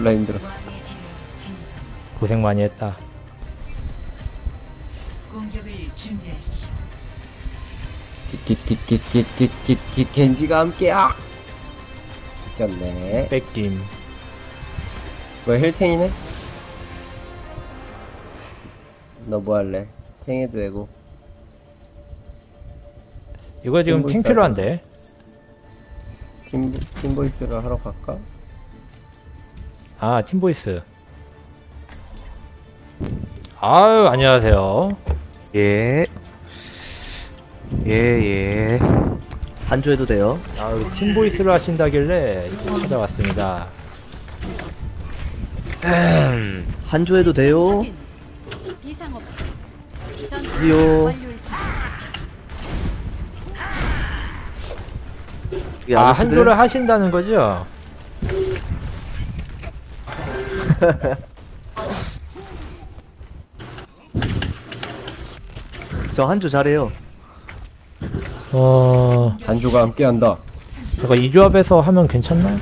졸라 힘들었어. 고생 많이 했다. 공격을 준비하십시오. 깃깃깃깃깃깃깃 겐지가 함께 아! 이겼네. 뺏김. 뭐 힐탱이네? 너 뭐 할래? 탱해도 되고. 이거 지금 탱 필요한데. 팀 팀보이스를 하러 갈까? 아 팀보이스. 아유 안녕하세요. 예. 예, 예. 한조 해도 돼요? 아유 팀보이스를 하신다길래 찾아왔습니다. 한조 해도 돼요? 이상 없음. 전 이요. 완료했습니다. 이아 아저씨들? 한조를 하신다는 거죠? 저 한조 잘해요. 어 단주가 함께한다. 이거 이 조합에서 하면 괜찮나?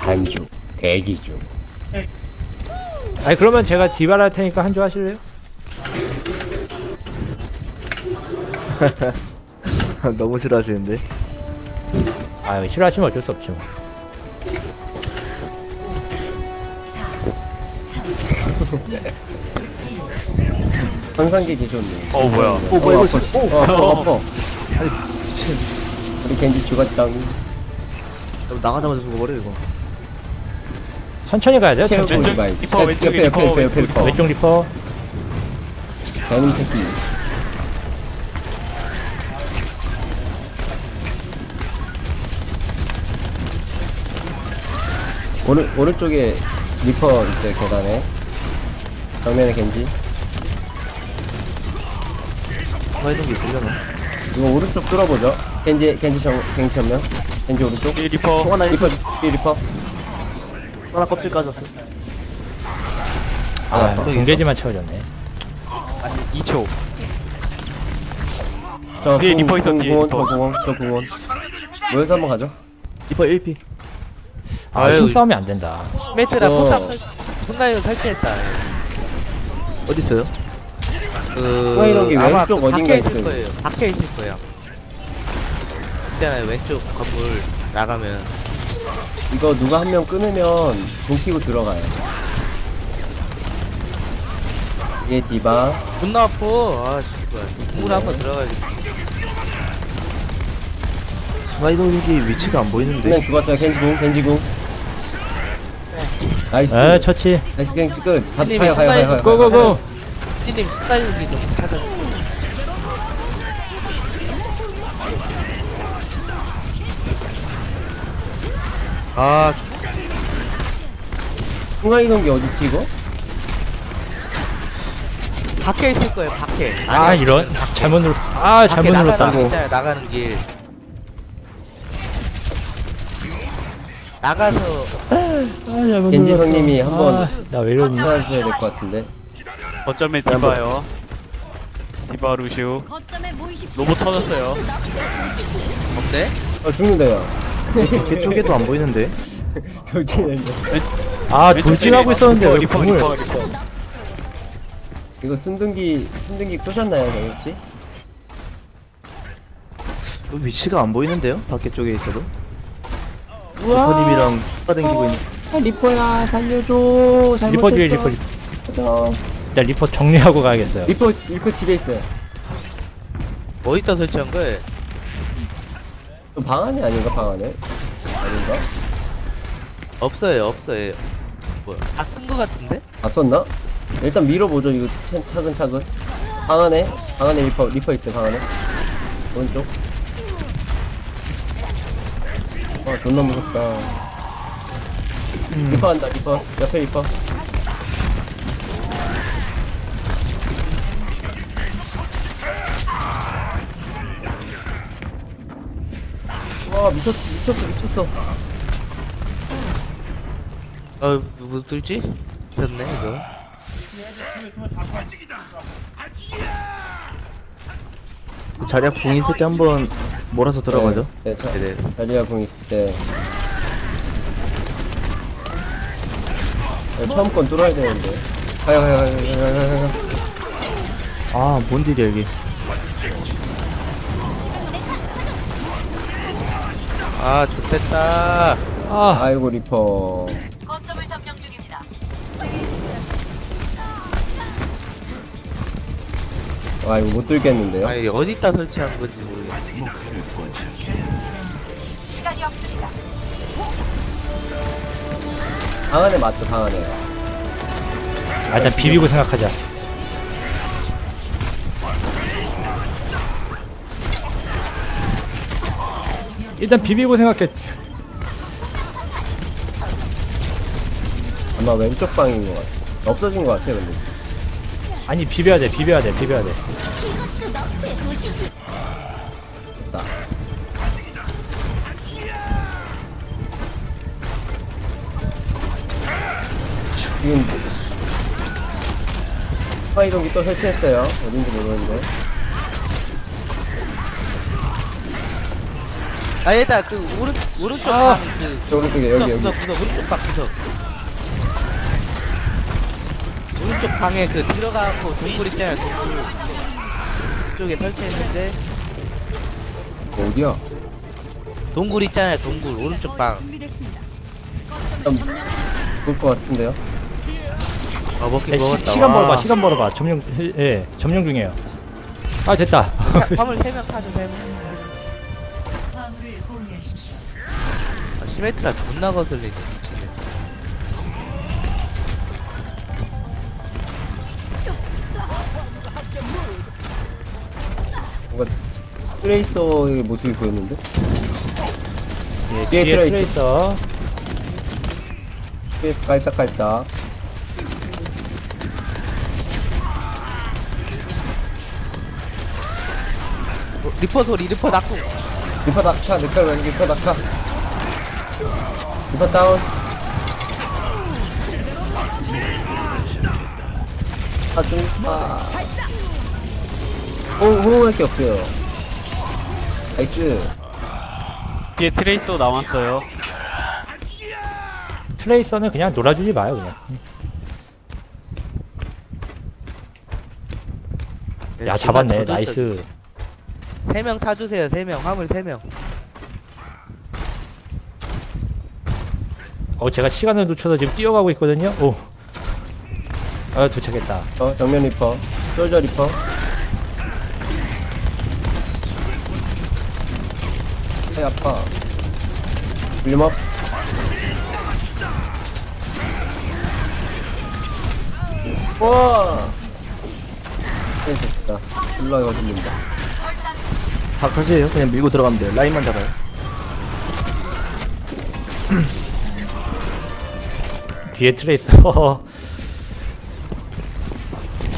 단주 대기 중. 아니 그러면 제가 디바라 할 테니까 한조 하실래요? 너무 싫어하시는데. 아유 싫어하시면 어쩔 수 없지 뭐. 환상계기 좋네. 어 뭐야 어, 뭐야, 이거 씨. 어, 어, 어. 우리 겐지 죽었짱. 나가자마자 죽어버려, 이거. 천천히 가야죠. 채우고 천천히. 말고. 리퍼, 옆에 리퍼, 옆에 옆에 리퍼. 왼쪽 리퍼. 새끼. 오른 오른쪽에 리퍼 있어요 계단에. 정면에 겐지. 화이동 게 있으려나? 이거 오른쪽 뚫어보죠. 겐지 겐지 정 겐지 정면. 겐지 오른쪽. 이 리퍼 통 하나 리퍼 이 리퍼. 하나 껍질 까졌어. 아, 아, 공개지만 채워졌네. 아니 2초 저 뒤에 공- 리퍼 공원 리퍼. 저 공원 저 공원. 모여서 한번 가죠. 리퍼 1피. 아, 아유. 힘싸움이 안 된다. 메트라 어. 포탑 손나요 설치했다. 어딨어요? 그 아마 왼쪽 그 어딘가 밖에 있을 있어요. 거예요. 밖에 있을 거예요. 있잖아요 왼쪽 건물 나가면 이거 누가 한 명 끊으면 돈 키고 들어가요. 얘 디바. 존나 아파. 아 씨발. 국물 한번 들어가야지. 화이동기 위치가 안 보이는데. 그냥 죽었어요. 겐지궁, 겐지궁. 나이스. 에, 처치. 나이스 겐지 끝. 가, 형님이 가요, 가요, 가요, 가요. 고고고. 씨님 스타일이 좀 찾아. 아 중앙 이동기 어딨지 이거? 밖에 있을 거예요. 밖에. 아, 이런. 잘못 눌. 아, 잘못 눌렀다. 나가는 길 있잖아요. 나가는 길. 나가서 겐지 형님이 한번 나 왜 이러니? 찾아주셔야 될 것 같은데. 어쩌면 디바요 디바 루시우 거점에 모이십시오. 로봇 터졌어요 없네. 어 죽는데요. 걔 쪽에도 안 보이는데. 돌진했네. 아, 돌진하고 있었는데 왜 리퍼. 리퍼 리퍼 이거 순둥기 순둥기 쏘셨나요, 혹시? 그 위치가 안 보이는데요? 밖에 쪽에 있어도. 리퍼님이랑 빠 댕기고 있는. 리퍼야 살려줘. 리퍼 뒤에 리퍼. 리퍼. 저 일단 리퍼 정리하고 가야겠어요. 리퍼 리퍼 집에 있어요. 어디다 설치한 거예요? 그방 안에 아닌가 방 안에? 아닌가? 없어요. 없어요. 뭐야? 다 쓴 거 같은데? 다 썼나? 일단 밀어보죠 이거 차- 차근차근 방 안에 방 안에 리퍼 리퍼 있어요 방 안에 오른쪽 아 존나 무섭다 리퍼 한다 리퍼 옆에 리퍼 와 미쳤 미쳤어 미쳤어 어, 누구 뚫지? 미쳤네, 이거. 자리야 궁 있을 때 한번 몰아서 들어가죠. 네, 자, 네네. 자리야 공 있을 때. 네, 처음 건 뚫어야 되는데. 가요, 가요, 가요, 가요, 가요, 가요. 아, 뭔 딜이야, 이게. 아 좋됐다 아 아이고, 리퍼. 거점을 점령 중입니다. 와, 이거 못 뚫겠는데요? 아니 어디다 설치한 건지 모르겠어 시간이 없습니다. 방 안에 맞죠, 방 안에. 아, 일단 비비고 생각하자 일단 비비고 생각해 아마 왼쪽 방인 것 같아. 없어진 것 같아, 근데. 아니 비벼야 돼 비벼야 돼 비벼야 돼 지금 스파이동기 또 설치했어요. 어딘지 모르는데. 아니다 그 오른 오른쪽 아. 방그 저 오른쪽에 여기 여기. 구석 구석 오른쪽 방 구석 오른쪽 방에 그 들어가고 동굴 있잖아요 동굴 그쪽에 설치했는데 어디야? 동굴 있잖아요 동굴 오른쪽 방 준비됐습니다. 볼것 같은데요? 아 먹긴 야, 시, 먹었다 시간 와. 벌어봐 시간 벌어봐 점령 예 점령 중이에요 아 됐다 화물 3명 타죠 3명 화물을 호위하십시오. 아, 시메트라 존나 거슬리네 미치네 뭔가 트레이서의 모습이 보였는데? 예, 뒤에 뒤에 트레이서. 트레이서 트레이서 깔짝깔짝. 리퍼 소리 리퍼 낙고 리퍼 낙차, 리퍼 왼 리퍼 낙차. 리퍼 다운. 아, 좀, 아. 호응, 호응할 게 없어요. 나이스. 뒤에 트레이서 남았어요. 트레이서는 그냥 놀아주지 마요 그냥 야 잡았네 나이스 3명 타주세요 3명 화물 3명 어 제가 시간을 놓쳐서 지금 뛰어가고 있거든요 오. 아 도착했다 어, 정면 리퍼. 솔저 리퍼. 배 아파. 빌림업. 와! 됐다. 올라가 걸린다. 다 가세요. 그냥 밀고 들어가면 돼요. 라인만 잡아요. 뒤에 트레이서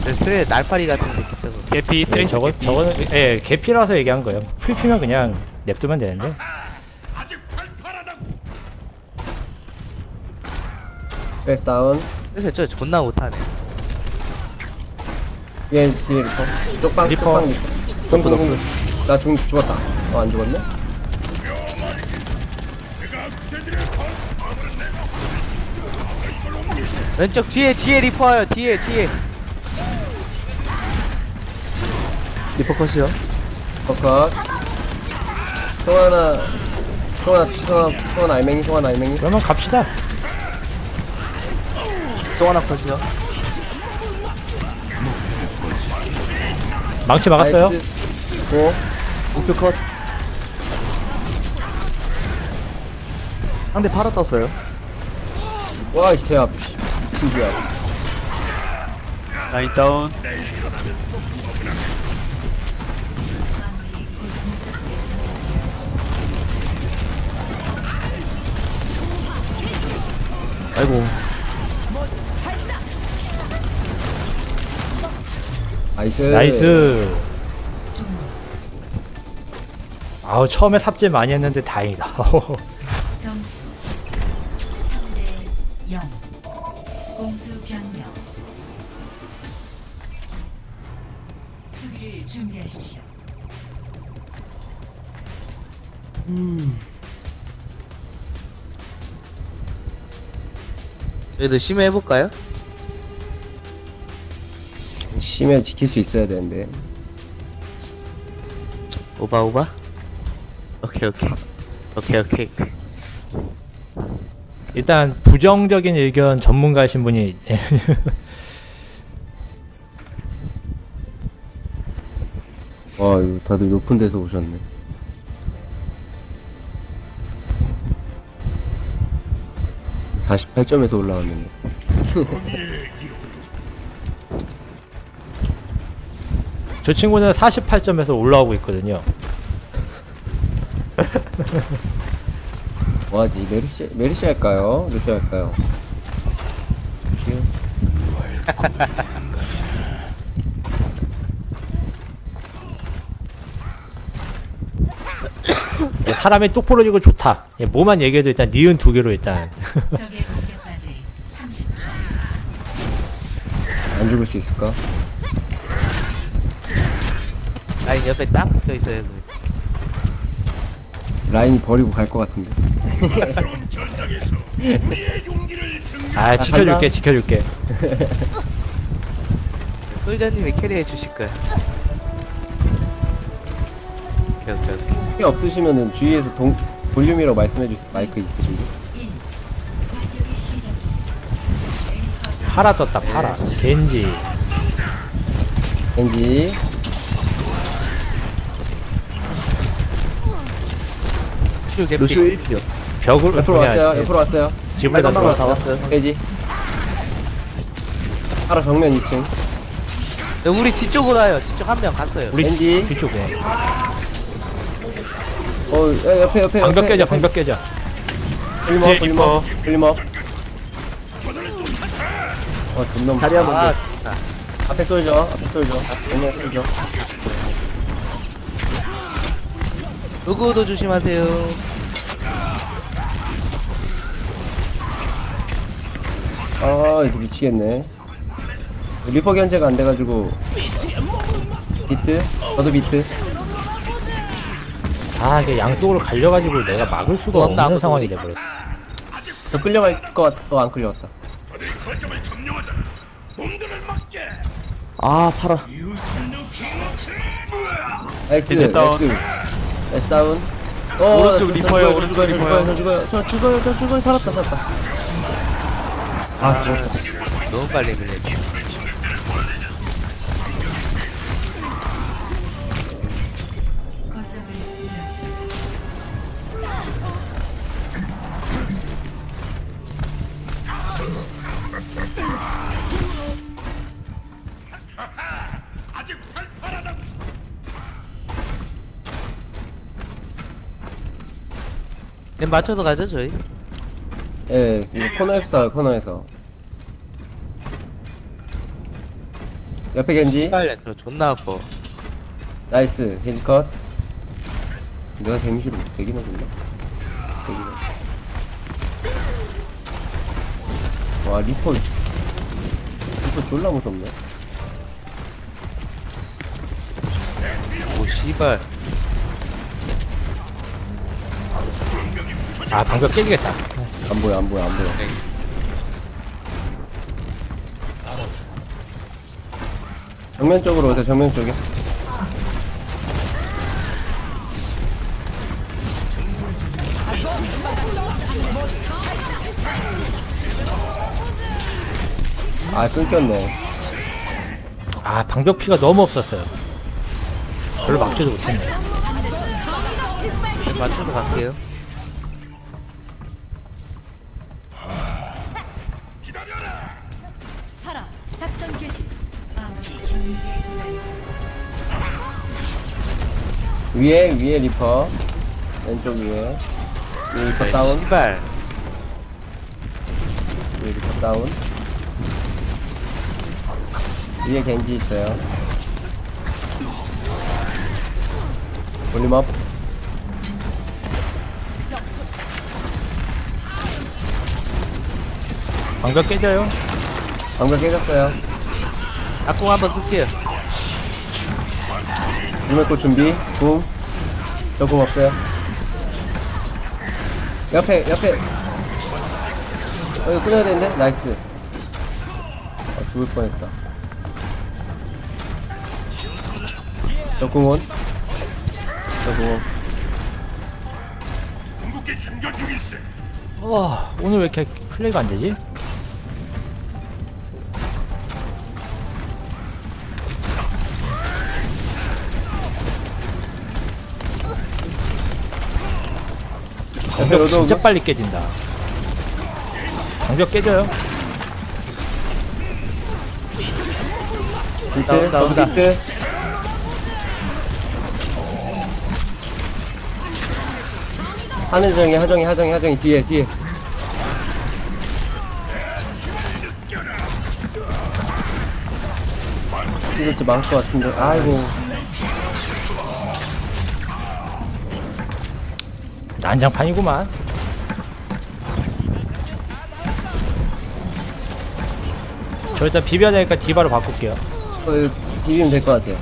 네, 트레 날파리 같은데 저거 개피 네, 트레이서 저거 개피. 저거는 예 개피라서 얘기한 거예요 풀피면 그냥 냅두면 되는데 베이스 다운. 그래서 저 존나 못하네 얘 뒤에 리퍼. 쪽방, 리퍼. 쪽방 리퍼. 동구, 동구. 나 죽, 죽었다. 어, 안 죽었네? 왼쪽 뒤에 뒤에 리퍼 와요 뒤에 뒤에 리퍼 컷이요. 버컷. 송하나, 송하나, 송하나, 송하나 알맹이, 송하나 알맹이. 그러면 갑시다 또 하나 컷이요. 망치 막았어요 나이스. 고. 목표 컷. 상대 팔아 떴어요. 와, 이제 앞. 신기하다. 라인 다운. 아이고. 나이스. 나이스 아우 처음에 삽질 많이 했는데 다행이다 점수 3대 0. 공수 변경. 수비를 준비하십시오. 저희도 심해해볼까요? 심해 지킬 수 있어야 되는데. 오바 오바? 오케이 오케이 오케이 오케이 일단 부정적인 의견 전문가이신 분이 와, 이거 다들 높은 데서 오셨네. (48점에서) 올라왔는데 저 친구는 48점에서 올라오고 있거든요. 뭐하지 메르시 메르시 할까요 루시 할까요 루시 예, 사람이 똑 부러지고 좋다. 예, 뭐만 얘기해도 일단 니은 두 개로 일단 적의 공격까지 30초. 안 죽을 수 있을까 라인 옆에 딱 붙어 있어요 그. 라인이 버리고 갈 것 같은데 아 지켜줄게 간다. 지켜줄게. 솔저님이 캐리해 주실 거야 오케이 오케이 오케이 피 없으시면은 주위에서 동 볼륨이라고 말씀해 주세요 마이크 있으신 분. 파라 떴다 파라. 겐지. 겐지 루슈 개피. 루시오 1피요. 벽을 옆으로 왔어요 예, 옆으로 왔어요. 다 빨간 방으로. 다 왔어요. 겐지. 하라 정면 2층. 네, 우리 뒤쪽으로 와요. 뒤쪽 한 명 갔어요. 우리 겐지. 뒤쪽에. 어 야, 옆에 옆에 방벽 옆에, 깨져 옆에. 방벽 깨져. 볼륨업 뒤에 볼륨업 볼륨업 어 존나 다리 한번 아 더. 좋다 앞에 쏠죠 앞에 쏠죠. 앞에 쏠죠. 누구도 조심하세요 아 이거 미치겠네 리퍼 견제가 안 돼가지고 비트 저도 비트 아 이게 양쪽으로 갈려가지고 내가 막을 수가 뭐, 없는 나무도 상황이. 돼버렸어. 저 끌려갈 것 같아 어안 끌려갔다 아 팔아. 나이스 나이스. 나이스 다운 어, 오른쪽 죽어요, 오른쪽 리퍼예요. 저 죽어요 저 죽어요 저 죽어요 살았다 살았다 아 죽었다 너무 빨리 잃었습니다. 네, 맞춰서 가죠 저희 예 이거 코너에서 싸요 코너에서. 옆에 겐지? 저 존나 아파. 나이스 겐지 컷. 내가 데미지를 되긴 하겠네 되긴 해. 와 리퍼 리퍼 졸라 무섭네. 오 씨발. 아 방벽 깨지겠다. 안 보여 안 보여 안 보여 정면 쪽으로 오세요 정면 쪽에 아 끊겼네 아 방벽 피가 너무 없었어요. 별로 막지도 못했네. 맞춰서 갈게요 위에 위에 리퍼. 왼쪽 위에. 위에 리퍼 아이, 다운. 씨발. 위에 리퍼 다운. 위에 겐지 있어요. 볼륨업. 방벽 깨져요. 방벽 깨졌어요. 악공 한번 쓸게요 유메코 준비. 붐 저공 없어요. 옆에 옆에. 어 이거 끊어야 되는데? 나이스. 아 죽을 뻔했다. 저 공원. 저 공원. 와 오늘 왜 이렇게 플레이가 안 되지? 로드 진짜 빨리 깨진다. 방벽 깨져요. 비트 나온다. 비트 하늘정이 하정이 하정이 하정이 뒤에 뒤에 이거 좀 많을 것 같은데 아이고 난장판이구만. 저 일단 비벼야 되니까 디바로 바꿀게요. 어, 비비면 될 것 같아요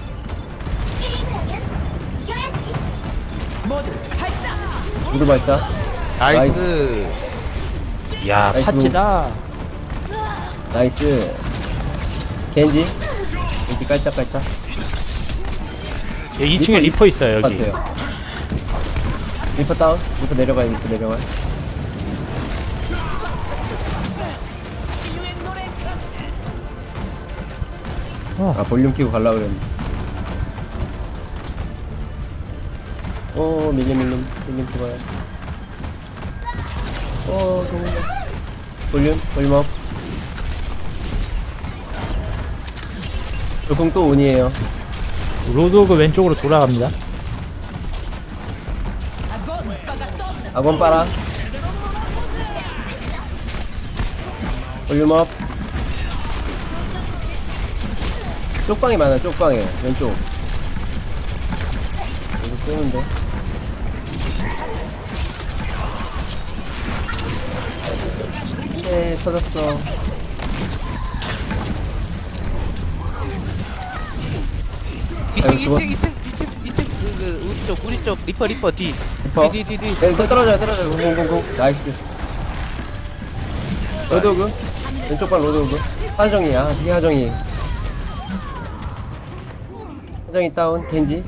무드 발사 나이스. 이야 나이스. 파티다. 나이스 겐지 겐지 깔짝깔짝 여기 2층에 리퍼 리퍼 있어요 여기. 같아요 리퍼 다운? 리퍼 내려가요 리퍼 내려가요. 어. 아 볼륨 키고 갈라 그랬는데 오 밀림 밀림. 밀림 키고요. 오 동물 볼륨 볼륨 업. 조금 또 온이에요. 로드 오그 왼쪽으로 돌아갑니다. 악원 빨아. 볼륨 업 쪽방이 많아 쪽방에. 왼쪽. 이거 쏘는데. 네 터졌어. 아이고, 2층, 죽어. 2층, 2층, 2층, 2층, 그, 그, 우리 쪽, 우리 쪽, 리퍼, 리퍼, 뒤. 리퍼. 뒤, 뒤, 뒤, 뒤. 네, 또 떨어져요 떨어져요. 공공공공 나이스. 로드오그? 왼쪽 방 로드오그? 하정이야 뒤에 하정이. 하정이 다운 겐지.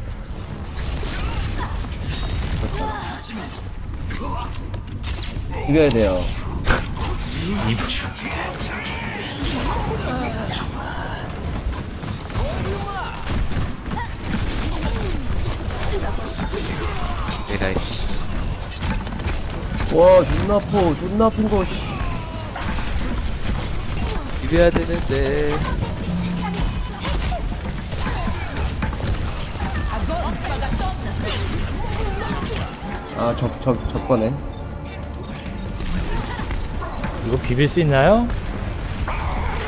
이겨야 돼요 에라이, 씨. 와 존나 아파 존나 아픈 거 씨. 비벼야 되는데. 아적적 적 거네 이거 비빌 수 있나요?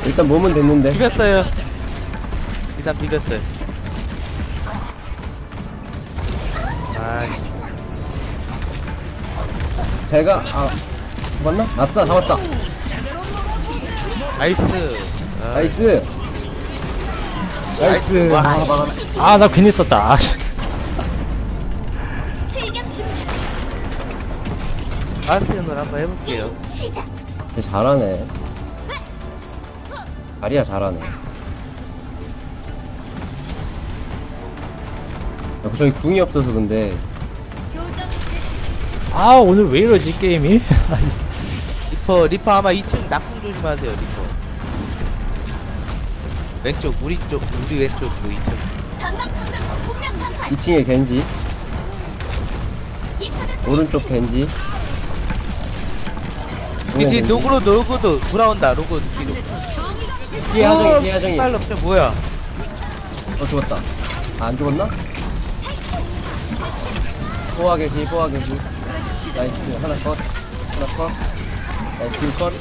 일단 몸은 됐는데 비볐어요. 일단 비볐어요. 제가 아 잡았나? 아싸 잡았다 나이스. 아, 나이스 나이스 와, 아 씨. 막았다 아나 괜히 썼다. 아, 씨. 아스연을 한번 해볼게요. 쟤 잘하네. 아리야 잘하네. 야, 그 저기 궁이 없어서 근데 아 오늘 왜 이러지 게임이? 리퍼, 리퍼 아마 2층 낙궁 조심하세요, 리퍼. 왼쪽, 우리 쪽, 우리 왼쪽, 그 2층. 2층에 겐지, 오른쪽 겐지. 뒤, 뒤, 로그로, 로그도 돌아온다, 로그 뒤로. 뒤에 하정이, 뒤에 하정이. 빨로, 저 뭐야? 어 죽었다. 아, 안 죽었나? 포화 겐지. 나이스 하나 컷, 하나 컷. 나이스 둘 컷.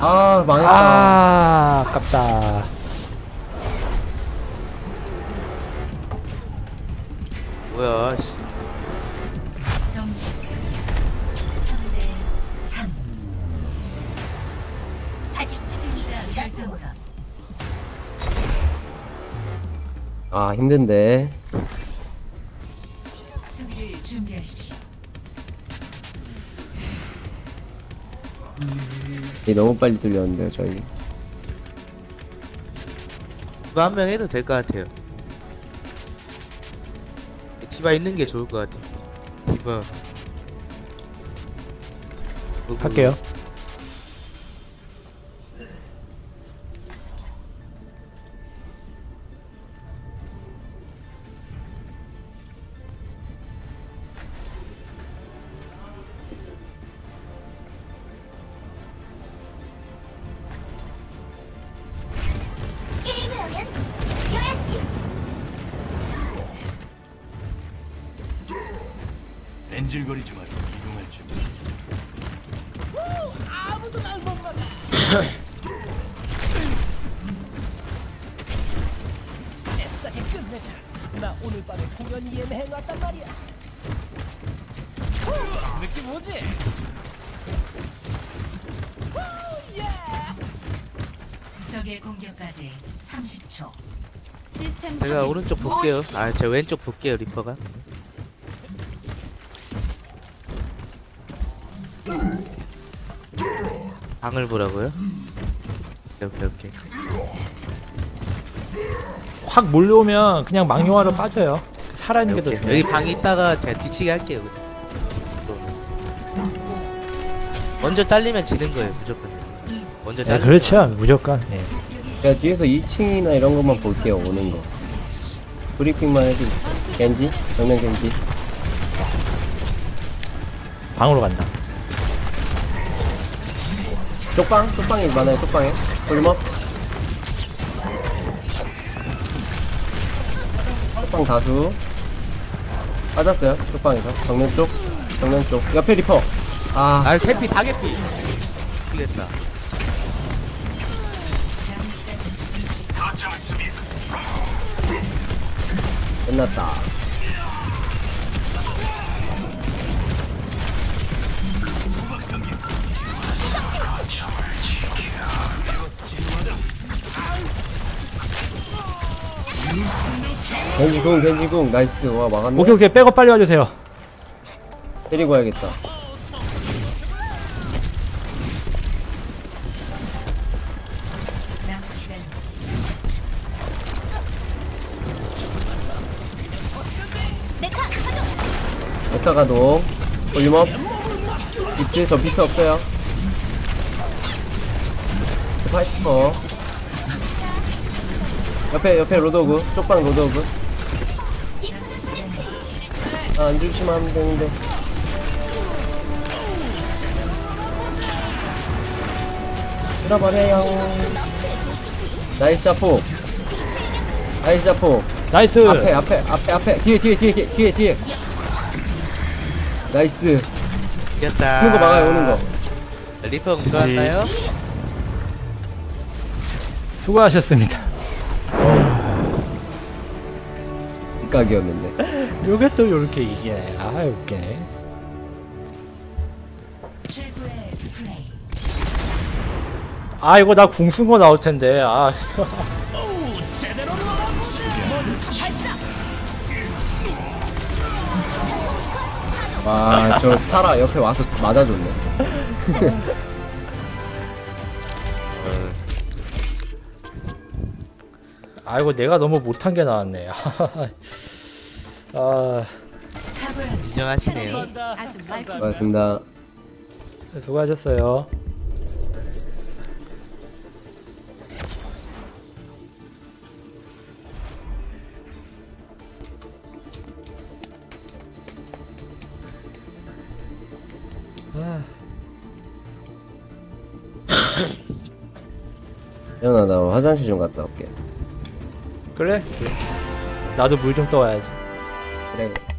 아 망했다. 아 아깝다. 뭐야, 씨. 점수 3대 3 아직 승리가 결정전 아 힘든데. 너무 빨리 뚫렸는데요 저희 이거 한 명 해도 될 것 같아요. 디바 있는 게 좋을 것 같아. 디바. 할게요. 엔질거리지 말고 이동할 준비. 적의 공격까지 30초. 시스템 제가. 오른쪽 볼게요. 아, 제가 왼쪽 볼게요, 리퍼가. 방을 보라고요? 오케이, 오케이, 오케이. 확 몰려오면 그냥 망령화로 빠져요. 살아있는 게 더 오케이. 좋아요. 여기 방 있다가 제가 뒤치기 할게요. 먼저 잘리면 지는 거예요, 무조건. 먼저 네, 잘리. 그렇죠. 무조건. 예. 제가 뒤에서 2층이나 이런 것만 볼게요 오는 거 브리핑만 해도 겐지? 정면 겐지 방으로 간다. 쪽방? 쪽방이 많아요 쪽방에. 볼륨업 쪽방 다수. 빠졌어요 쪽방에서. 정면 쪽 정면 쪽. 옆에 리퍼. 아. 아, 개피, 다 개피. 틀렸다. 끝났다 겐지궁 겐지궁. 나이스. 와 막았네. 오케이 오케이. 백업 빨리 와주세요. 때리고 와야겠다. 시간 메타가도 볼륨업 비트 저 비트 없어요. 80퍼 옆에 옆에 로드오그 쪽방 로드오그 아, 안 주시면 하면 되는데. 들어버려요. 나이스 자포. 나이스 자포. 나이스. 앞에 앞에 앞에 앞에. 뒤에 뒤에 뒤에 뒤에 뒤에 뒤에. 나이스. 이겼다. 오는 거 막아요 오는 거. 리퍼 공격할까요? 수고하셨습니다. 각이었는데 요게 또 요렇게 이기네. 아 웃기네. 아 이거 나 궁순거 나올 텐데. 아. 와저 타라 옆에 와서 맞아줬네 아이고 내가 너무 못한 게 나왔네. 아 인정하시네요. 고맙습니다 수고하셨어요. 태연아 나 화장실 좀 갔다 올게 그래? 나도 물 좀 떠와야지. 그래